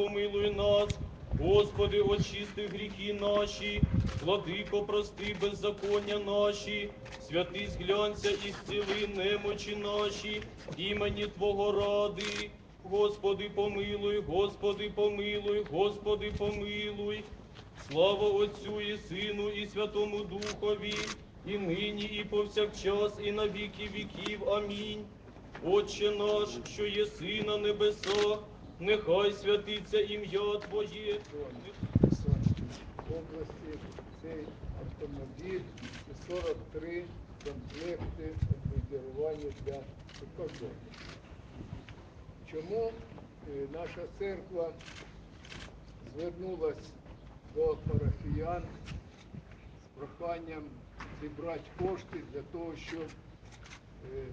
помилуй нас. Господи, очисти гріхи наші, владико, прости беззаконня наші, святий зглянься і зціли немочі наші, імені Твого ради. Господи, помилуй, Господи, помилуй, Господи, помилуй. Слава Отцю і Сину, і Святому Духові, і нині, і повсякчас, і на віки віків. Амінь. Отче наш, що єси на небесах, нехай святиться ім'я Твоє. Області цей автомобіль і 43 комплекти обмундирування для прикордонників. Чому е, наша церква звернулась до парафіян з проханням зібрати кошти для того, щоб е,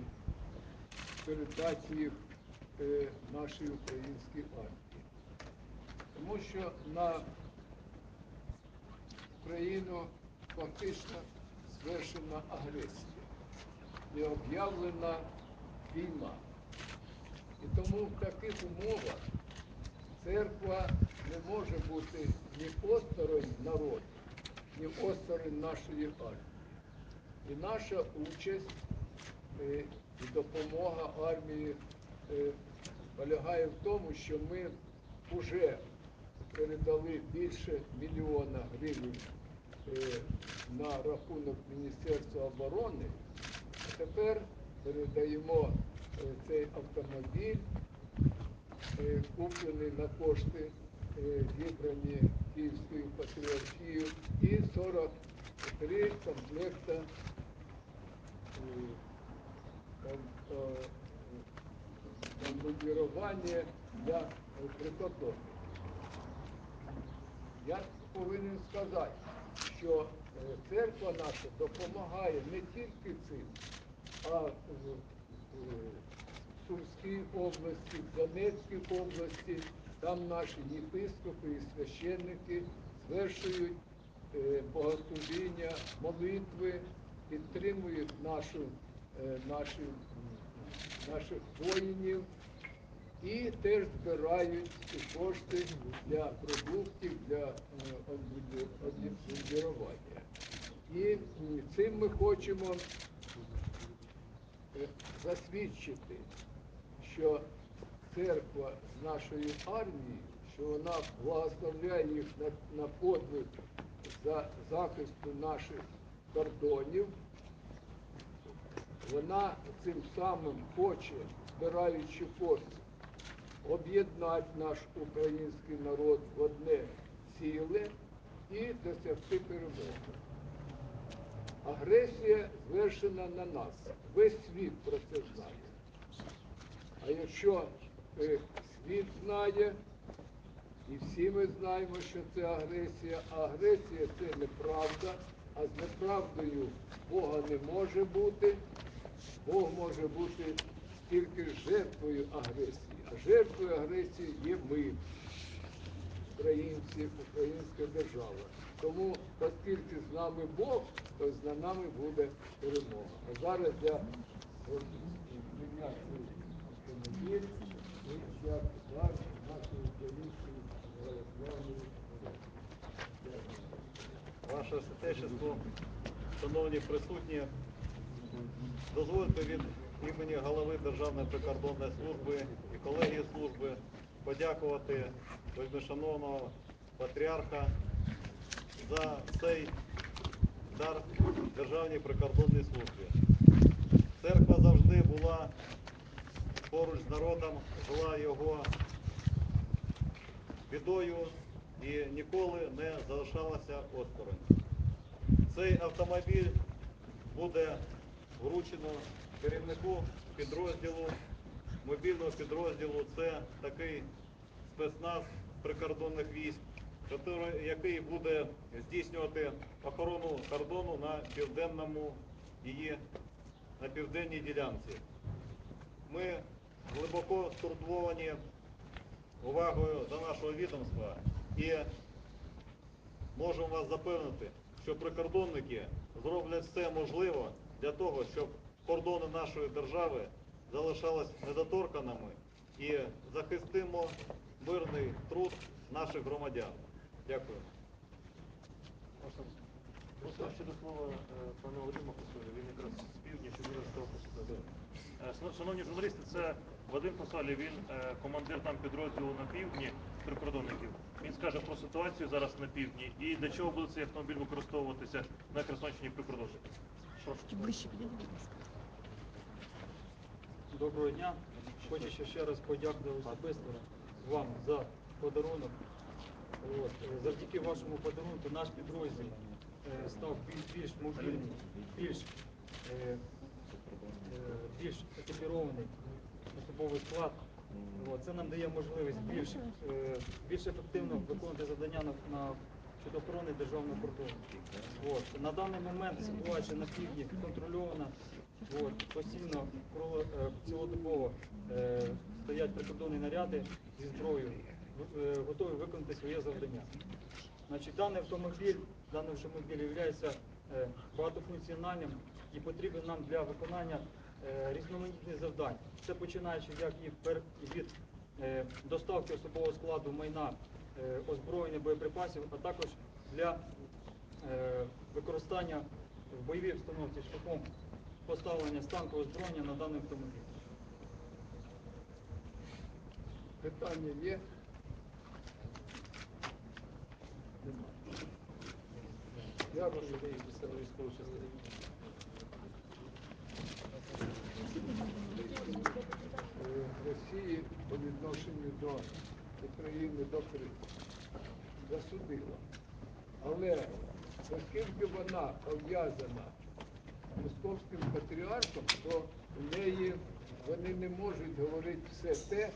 передати їх нашій українській армії? Тому що на Україну фактично звершена агресія і об'явлена війна. І тому в таких умовах церква не може бути ні осторонь народу, ні осторонь нашої армії. І наша участь е, і допомога армії е, полягає в тому, що ми вже передали більше мільйона гривень е, на рахунок Міністерства оборони, а тепер передаємо е, цей автомобіль, е, куплений на кошти, зібрані Київською патріархією, і 43 комплекта е, для прикордонників. Я повинен сказати, що е, церква наша допомагає не тільки цим, а в Сумській області, в Донецькій області, там наші єпископи і священники звершують е, богослужіння, молитви, підтримують нашу, е, наші, м, наших воїнів і теж збирають кошти для продуктів, для е, обмундирування. І цим ми хочемо е, засвідчити, що церква з нашої армії, що вона благословляє їх на подвиг за захисту наших кордонів, вона цим самим хоче, збираючи кошти, об'єднати наш український народ в одне ціле і досягти перемоги. Агресія звершена на нас. Весь світ про це знає. А якщо е, світ знає, і всі ми знаємо, що це агресія, а агресія це неправда, а з неправдою Бога не може бути. Бог може бути тільки жертвою агресії, а жертвою агресії є ми, українці, українська держава. Тому, оскільки з нами Бог, то за нами буде перемога. А зараз я хочу автомобіль і як дар нашої української православної. Ваше святейшество, шановні присутні, дозвольте від імені голови Державної прикордонної служби і колегії служби подякувати вельмишановного патріарха за цей дар Державній прикордонній службі. Церква завжди була поруч з народом, жила його бідою і ніколи не залишалася осторонь. Цей автомобіль буде вручено керівнику підрозділу, мобільного підрозділу. Це такий спецназ прикордонних військ, який буде здійснювати охорону кордону на південному її на південній ділянці. Ми глибоко стурбовані увагою до нашого відомства і можемо вас запевнити, що прикордонники зроблять все можливе для того, щоб кордони нашої держави залишались недоторканими і захистимо мирний труд наших громадян. Дякую. Просто до слова е, пане Вадиму він якраз з півдня ще дуже став посадити. Шановні журналісти, це Вадим Фасолі, він е, командир там підрозділу на півдні прикордонників. Він скаже про ситуацію зараз на півдні і для чого буде цей автомобіль використовуватися на Херсонщині прикордонників. Доброго дня. Хочу ще, раз подякувати особисто вам за подарунок. От, е, завдяки вашому подарунку наш підрозділ е, став більш, більш мобільним, більш, е, е, більш екіпірований особовий склад. От, це нам дає можливість більш, е, більш ефективно виконувати завдання на, на щодо охорони державного кордону. От, на даний момент ситуація на півдні контрольована. От, постійно е, цілодобово е, стоять прикордонні наряди зі зброєю, е, готові виконати своє завдання. Значить, даний автомобіль, даний автомобіль є багатофункціональним і потрібен нам для виконання е, різноманітних завдань. Це починаючи як і від е, доставки особового складу майна, е, озброєння боєприпасів, а також для е, використання в бойовій обстановці шляхом поставлення станкового озброєння на даний автомобіль. Питання є? Я Дякую. Е, Росії по відношенню до України до Криму засудила. Але оскільки вона пов'язана з московським патріархом, то у неї вони не можуть говорити все те,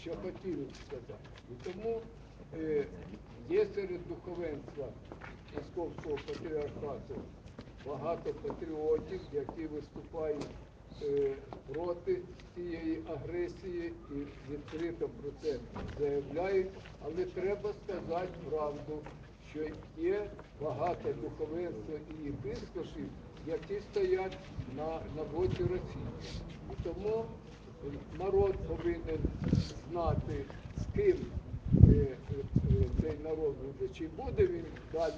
що хотіли б сказати. І тому е, є серед духовенства московського патріархату багато патріотів, які виступають проти цієї агресії і відкрито про це заявляють. Але треба сказати правду, що є багато духовенства і єпископів, які стоять на, на боці Росії. І тому е, народ повинен знати, з ким е, е, е, цей народ буде, чи буде він далі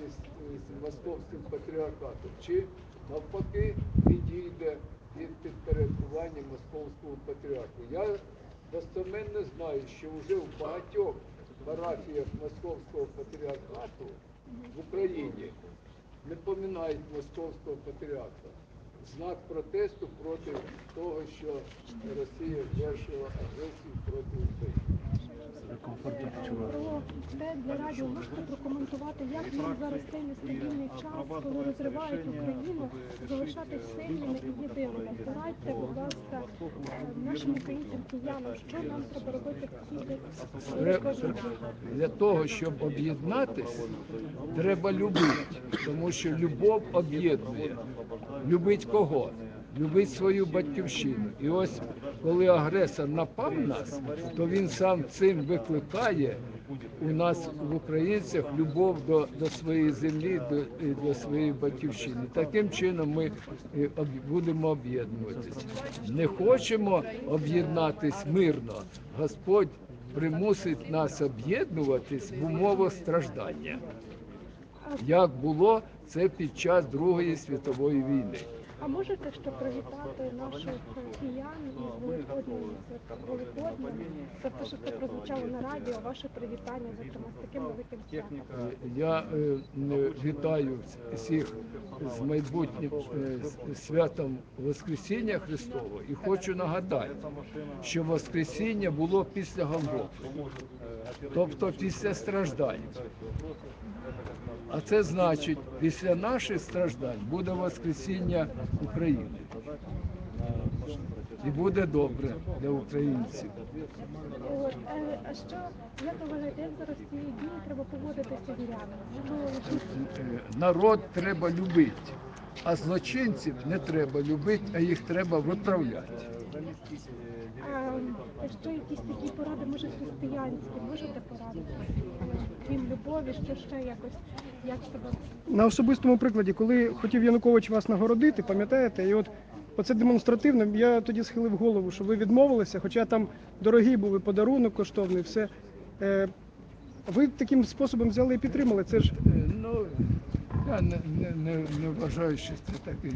з московським патріархатом, чи навпаки відійде від підпорядкування московського патріарху. Я достеменно знаю, що вже в багатьох парафіях московського патріархату в Україні не поминають московського патріарха. Знак протесту проти того, що Росія звершила агресію проти. Про те для радіо можете прокоментувати, як нам зараз цей нестабільний час, коли розривають Україну, залишатись сильними і єдиними. Порадьте, будь ласка, нашим українцям киянам, що нам треба робити в цій Для того, щоб об'єднатись, треба любити, тому що любов об'єднує. Любить кого? Любить свою батьківщину. І ось коли агресор напав на нас, то він сам цим викликає у нас в українцях любов до, до своєї землі, до, до своєї батьківщини. Таким чином ми е, будемо об'єднуватися. Не хочемо об'єднатись мирно. Господь примусить нас об'єднуватись в умовах страждання. Як було це під час Другої світової війни. А можете ще привітати наших киян із Великоднім Великоднем, за те, що це прозвучало на радіо, ваше привітання, зокрема, з таким великим святом. Я е, вітаю всіх з майбутнім е, святом Воскресіння Христового. І хочу нагадати, що Воскресіння було після Голгофи, тобто після страждань. А це значить, після наших страждань буде Воскресіння України. І буде добре для українців. От, е, а що, як ви вважаєте, як зараз в ці дні треба поводитися вірянам? Що якісь Е, Народ треба любити, а злочинців не треба любити, а їх треба виправляти. А що якісь такі поради, може християнські, можете порадити? Крім любові, що ще якось, як себе на особистому прикладі, коли хотів Янукович вас нагородити, пам'ятаєте, і от оце демонстративно, я тоді схилив голову, що ви відмовилися, хоча там дорогий був і подарунок коштовний, все. Е, Ви таким способом взяли і підтримали. Це ж Е, Ну, я не, не, не, не вважаю, що це такий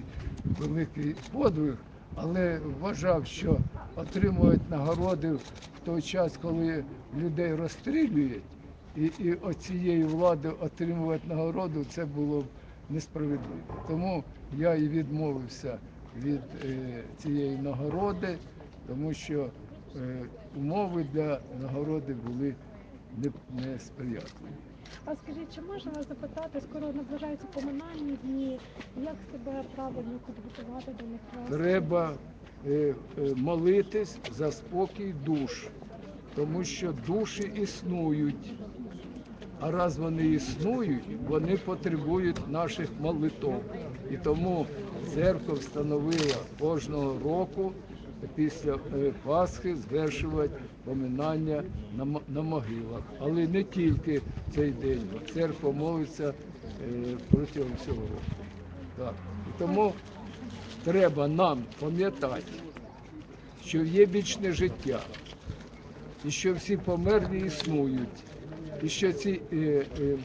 великий подвиг, але вважав, що отримують нагороди в той час, коли людей розстрілюють, і, і оцієї влади отримувати нагороду, це було б несправедливо. Тому я і відмовився від е, цієї нагороди, тому що е, умови для нагороди були не, несприятливі. А скажіть, чи можна вас запитати, скоро наближаються поминальні дні, як себе правильно підготувати до них? Треба е, е, молитись за спокій душ, тому що душі існують. А раз вони існують, вони потребують наших молитов. І тому церква встановила кожного року після е, Пасхи звершувати поминання на, могилах. Але не тільки цей день. Церква молиться е, протягом всього року. Так. І тому треба нам пам'ятати, що є вічне життя, і що всі померлі існують, і що ці е, е,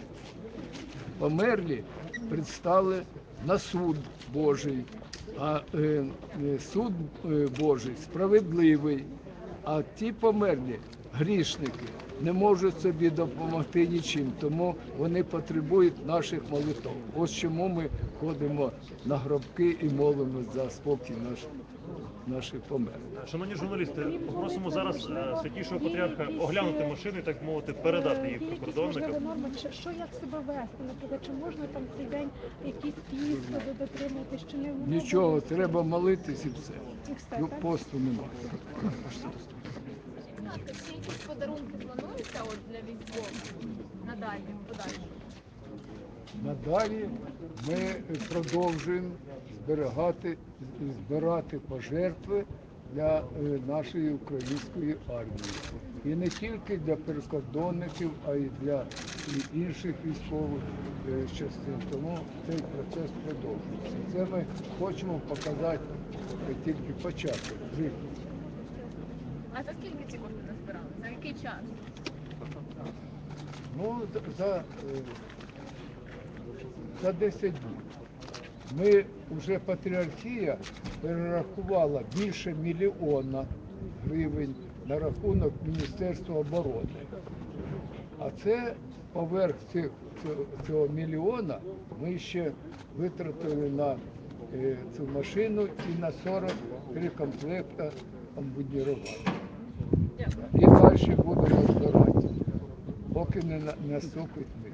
померлі предстали на суд Божий, а е, е, суд е, Божий справедливий, а ті померлі грішники не можуть собі допомогти нічим, тому вони потребують наших молитв. Ось чому ми ходимо на гробки і молимося за спокій наш, наших померлих. Шановні журналісти, попросимо зараз е, святішого патріарха оглянути машину і так мовити, передати їх прикордонникам. норми, що як себе вести, наприклад, чи можна там цей день якісь піст дотримуватись, чи не Нічого, треба молитись і все. і все, Ну, так? посту немає. Знаєте, чи якісь подарунки плануються от для військових надалі, подальше? Надалі ми продовжуємо зберігати, збирати пожертви для е, нашої української армії. І не тільки для прикордонників, а й для інших військових е, частин. Тому цей процес продовжується. Це ми хочемо показати е, тільки початок життя. А за скільки ці кошти назбирали? За який час? Ну, за, за, е, 10 днів. Ми вже патріархія перерахувала більше мільйона гривень на рахунок Міністерства оборони. А це поверх цих, цього, мільйона ми ще витратили на е, цю машину і на 43 комплекта обмундірування. І далі будемо збирати, поки не на- наступить мир.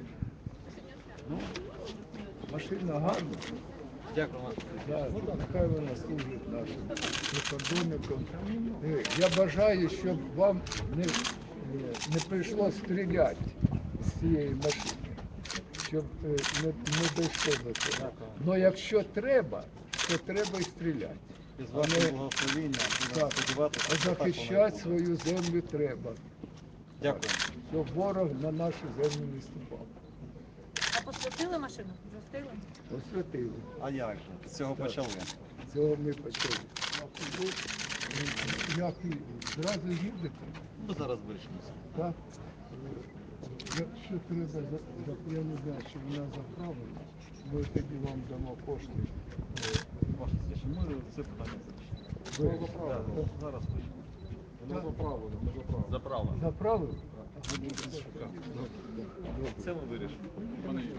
Ну, машина гарна. Дякую. Да, нехай вона служить нашим прикордонникам. Е, Я бажаю, щоб вам не, е, не прийшло стріляти з цієї машини, щоб е, не, не дійшло до цього. Але якщо треба, то треба і стріляти. Без А вашого не- будемо сподіватися, що так воно і захищати буде. свою землю треба, Дякую. щоб ворог на нашу землю не ступав. А посвятили машину? Встигли? Посвятили. А як же? З цього Так. почали. З Цього ми почали. Як і зразу їдете? Ну, зараз вирішимося. Так. Якщо треба, за- за- я не знаю, чи вона заправлена, ми тоді вам дамо кошти важкості. Ми це питання вирішимо. Воно заправлено. Зараз вирішимо. Воно заправлено, ми заправлено. Заправлено. Заправив? Це ми вирішимо. Пане Юрію.